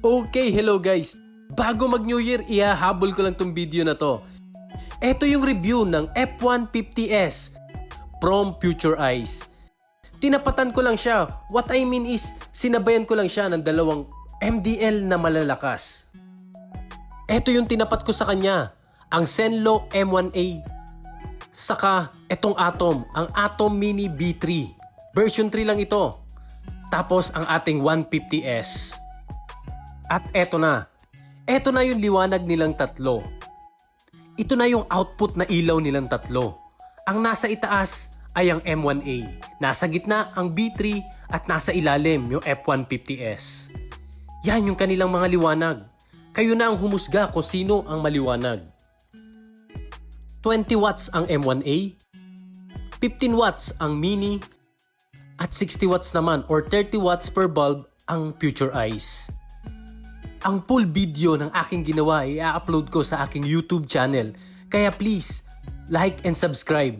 Okay, hello guys. Bago mag New Year, ihahabol ko lang tong video na to. Ito yung review ng F150S from Future Eyes. Tinapatan ko lang siya. What I mean is, sinabayan ko lang siya ng dalawang MDL na malalakas. Ito yung tinapat ko sa kanya, ang Senlo M1A. Saka, etong Atom, ang Atom Mini B3. Version 3 lang ito. Tapos ang ating 150S. At eto na. Eto na yung liwanag nilang tatlo. Ito na yung output na ilaw nilang tatlo. Ang nasa itaas ay ang M1A. Nasa gitna ang B3 at nasa ilalim yung F150S. Yan yung kanilang mga liwanag. Kayo na ang humusga kung sino ang maliwanag. 20 watts ang M1A, 15 watts ang Mini, at 60 watts naman or 30 watts per bulb ang Future Eyes. Ang full video ng aking ginawa ay i-upload ko sa aking YouTube channel. Kaya please, like and subscribe.